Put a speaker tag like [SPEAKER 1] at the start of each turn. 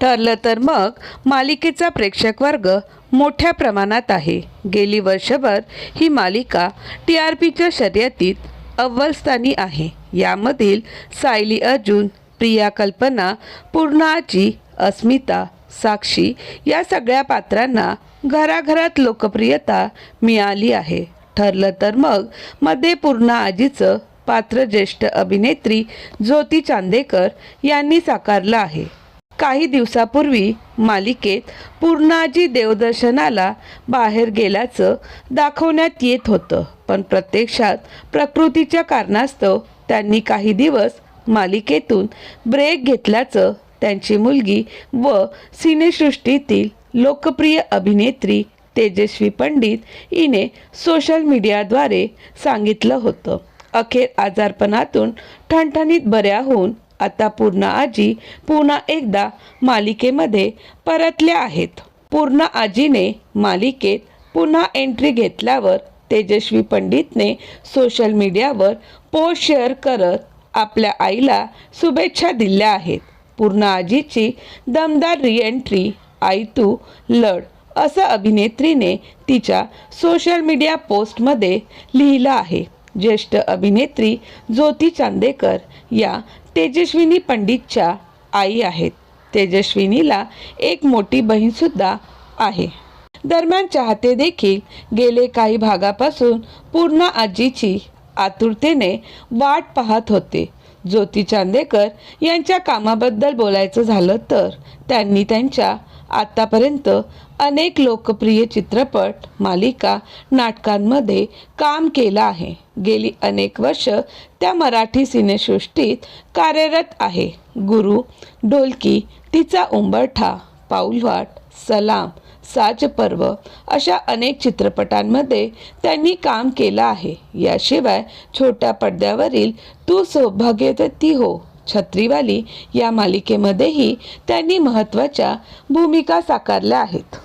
[SPEAKER 1] ठरलं तर मग मालिकेचा प्रेक्षक वर्ग मोठ्या प्रमाणात आहे. गेली वर्षभर ही मालिका टी आर पीच्या शर्यतीत अव्वलस्थानी आहे. यामधील सायली अर्जुन प्रिया कल्पना पूर्णाची अस्मिता साक्षी या सगळ्या पात्रांना घराघरात लोकप्रियता मिळाली आहे. ठरलं तर मग मध्ये पूर्णा आजीचं पात्र ज्येष्ठ अभिनेत्री ज्योती चांदेकर यांनी साकारलं आहे. काही दिवसापूर्वी मालिकेत पूर्णाजी देवदर्शनाला बाहेर गेल्याचं दाखवण्यात येत होतं. पण प्रत्यक्षात प्रकृतीच्या कारणास्तव त्यांनी काही दिवस मालिकेतून ब्रेक घेतल्याचं त्यांची मुलगी व सिनेसृष्टीतील लोकप्रिय अभिनेत्री तेजस्वी पंडित हिने सोशल मीडियाद्वारे सांगितलं होतं. अखेर आजारपणातून ठणठणीत बऱ्या होऊन आता पूर्णा आजी पुन्हा एकदा मालिकेमध्ये परतल्या आहेत. पूर्णा आजीने मालिकेत पुन्हा एंट्री घेतल्यावर तेजस्वी पंडितने सोशल मीडियावर पोस्ट शेअर करत आपल्या आईला शुभेच्छा दिल्या आहेत. पूर्णा आजीची दमदार रिएंट्री आई तू लढ असं अभिनेत्रीने तिच्या सोशल मीडिया पोस्टमध्ये लिहिलं आहे. ज्येष्ठ अभिनेत्री ज्योती चांदेकर या तेजस्विनी पंडितच्या आई आहेत. तेजस्विनीला एक मोठी बहीणसुद्धा आहे. दरम्यान चाहते देखील गेले काही भागापासून पूर्ण आजीची आतुरतेने वाट पाहत होते. ज्योती चांदेकर यांच्या कामाबद्दल बोलायचं झालं तर त्यांनी त्यांच्या आतापर्यंत अनेक लोकप्रिय चित्रपट मालिका नाटकांमध्ये काम केलं आहे. गेली अनेक वर्ष त्या मराठी सिनेसृष्टीत कार्यरत आहे. गुरु ढोलकी तिचा उंबरठा पाऊलवाट सलाम साजपर्व अशा अनेक चित्रपटांमध्ये त्यांनी काम केलं आहे. याशिवाय छोट्या पडद्यावरील तू सौभाग्यवती हो छत्रीवाली या मालिकेमध्येही त्यांनी महत्त्वाच्या भूमिका साकारल्या आहेत.